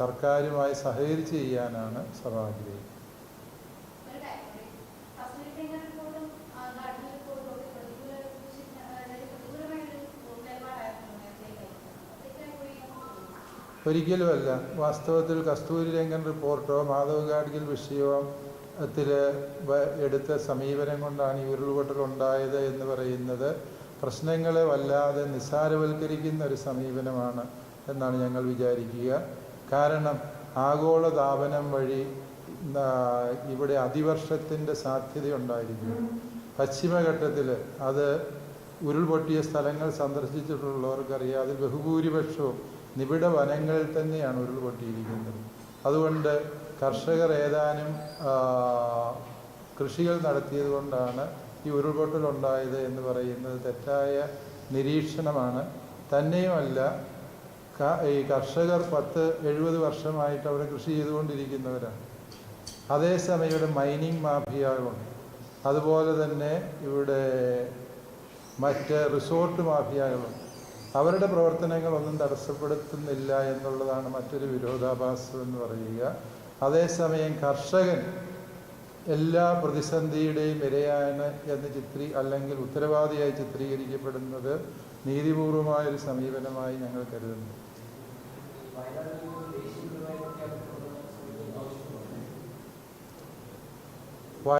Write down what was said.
സർക്കാരുമായി സഹകരിച്ച് ചെയ്യാനാണ് സഭ ആഗ്രഹിക്കുന്നത്. ഒരിക്കലുമല്ല. വാസ്തവത്തിൽ കസ്തൂരി രംഗൻ റിപ്പോർട്ടോ മാധവ് ഗാഡ്ഗിൽ വിഷയത്തിൽ എടുത്ത സമീപനം കൊണ്ടാണ് ഈ ഉരുൾപൊട്ടൽ ഉണ്ടായത് എന്ന് പറയുന്നത്. പ്രശ്നങ്ങളെ വല്ലാതെ നിസ്സാരവൽക്കരിക്കുന്ന ഒരു സമീപനമാണ് എന്നാണ് ഞങ്ങൾ വിചാരിക്കുക. കാരണം ആഗോളതാപനം വഴി ഇവിടെ അതിവർഷത്തിന്റെ സാധ്യതയുണ്ടായിരിക്കും. പശ്ചിമഘട്ടത്തിൽ അത് ഉരുൾപൊട്ടിയ സ്ഥലങ്ങൾ സന്ദർശിച്ചിട്ടുള്ളവർക്കറിയാം. അതിൽ ബഹുഭൂരിപക്ഷവും നിബിഡ വനങ്ങളിൽ തന്നെയാണ് ഉരുൾപൊട്ടിയിരിക്കുന്നത്. അതുകൊണ്ട് കർഷകർ ഏതാനും കൃഷികൾ നടത്തിയത് കൊണ്ടാണ് ഈ ഉരുൾപൊട്ടലുണ്ടായത് എന്ന് പറയുന്നത് തെറ്റായ നിരീക്ഷണമാണ്. തന്നെയുമല്ല ഈ കർഷകർ പത്ത് എഴുപത് വർഷമായിട്ട് അവിടെ കൃഷി ചെയ്തുകൊണ്ടിരിക്കുന്നവരാണ്. അതേസമയം ഇവിടെ മൈനിങ് മാഫിയകളുണ്ട്. അതുപോലെ തന്നെ ഇവിടെ മറ്റ് റിസോർട്ട് മാഫിയകളുണ്ട്. അവരുടെ പ്രവർത്തനങ്ങളൊന്നും തടസ്സപ്പെടുത്തുന്നില്ല എന്നുള്ളതാണ് മറ്റൊരു വിരോധാഭാസം എന്ന് പറയുക. അതേസമയം കർഷകൻ എല്ലാ പ്രതിസന്ധിയുടെയും ഇരയാണ് എന്ന് ചിത്രീ അല്ലെങ്കിൽ ഉത്തരവാദിയായി ചിത്രീകരിക്കപ്പെടുന്നത് നീതിപൂർവമായൊരു സമീപനമായി ഞങ്ങൾ കരുതുന്നു. bailar